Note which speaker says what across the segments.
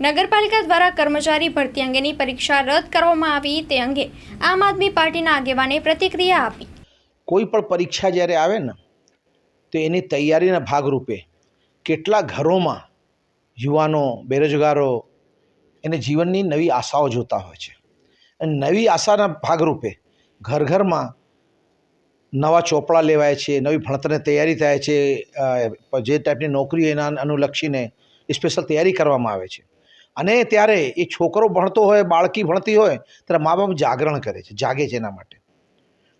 Speaker 1: નગરપાલિકા દ્વારા કર્મચારી ભરતી અંગેની પરીક્ષા રદ કરવામાં આવી તે અંગે આમ આદમી પાર્ટીના આગેવાને પ્રતિક્રિયા આપી.
Speaker 2: કોઈ પણ પરીક્ષા જ્યારે આવે ને, તો એની તૈયારીના ભાગરૂપે કેટલા ઘરોમાં યુવાનો, બેરોજગારો એને જીવનની નવી આશાઓ જોતા હોય છે. અને નવી આશાના ભાગરૂપે ઘર ઘરમાં નવા ચોપડા લેવાય છે, નવી ભણતરની તૈયારી થાય છે જે ટાઈપની નોકરી એના અનુલક્ષીને સ્પેશિયલ તૈયારી કરવામાં આવે છે. અને ત્યારે એ છોકરો ભણતો હોય, બાળકી ભણતી હોય, ત્યારે મા બાપ જાગરણ કરે છે, જાગે છે એના માટે.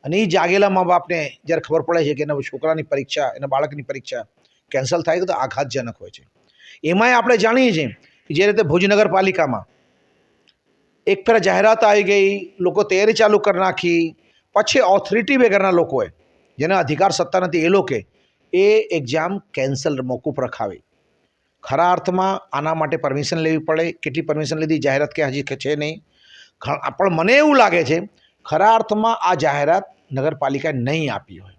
Speaker 2: અને એ જાગેલા મા બાપને જ્યારે ખબર પડે છે કે એના છોકરાની પરીક્ષા, એના બાળકની પરીક્ષા કેન્સલ થાય તો આઘાતજનક હોય છે. એમાંય આપણે જાણીએ છીએ કે જે રીતે ભુજ નગરપાલિકામાં એક ફેર જાહેરાત આવી ગઈ, લોકો તૈયારી ચાલુ કરી નાખી, પછી ઓથોરિટી વગરના લોકોએ, જેને અધિકાર સત્તા નથી, એ લોકોએ એ એક્ઝામ કેન્સલ મોકૂફ રખાવી. ખરા અર્થમાં આના માટે પરમિશન લેવી પડે? કેટલી પરમિશન લીધી? જાહેરાત કે હજી છે નહીં? પણ મને એવું લાગે છે, ખરા અર્થમાં આ જાહેરાત નગરપાલિકાએ નહીં આપી હોય.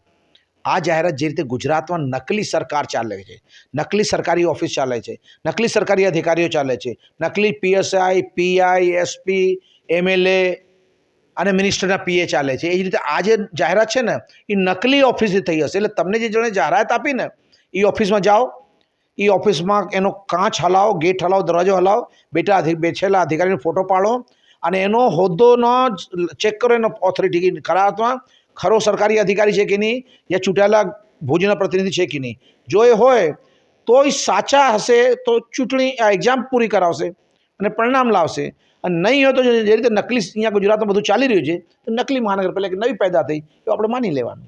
Speaker 2: આ જાહેરાત જે રીતે ગુજરાતમાં નકલી સરકાર ચાલે છે, નકલી સરકારી ઓફિસ ચાલે છે, નકલી સરકારી અધિકારીઓ ચાલે છે, નકલી પીએસઆઈ પીઆઈ એસપી એમએલએ અને મિનિસ્ટરના પીએ ચાલે છે. એ જ રીતે આ જે જાહેરાત છે ને, એ નકલી ઓફિસથી થઈ હશે. એટલે તમને જે જણે જાહેરાત આપી ને, એ ઓફિસમાં જાઓ એ ઓફિસમાં એનો કાચ હલાવો, ગેટ હલાવો, દરવાજો હલાવો, બેટા બેઠેલા અધિકારીનો ફોટો પાડો અને એનો હોદ્દોનો ચેક કરો, એનો ઓથોરિટી ખરા અર્થમાં ખરો સરકારી અધિકારી છે કે નહીં? યા ચૂંટાયેલા ભુજના પ્રતિનિધિ છે કે નહીં? જો એ હોય તો એ સાચા હશે, તો ચૂંટણી એક્ઝામ પૂરી કરાવશે અને પરિણામ લાવશે. અને નહીં હોય તો જે રીતે નકલી અહીંયા ગુજરાતમાં બધું ચાલી રહ્યું છે, તો નકલી મહાનગરપાલિકા નવી પેદા થઈ તો આપણે માની લેવાનું.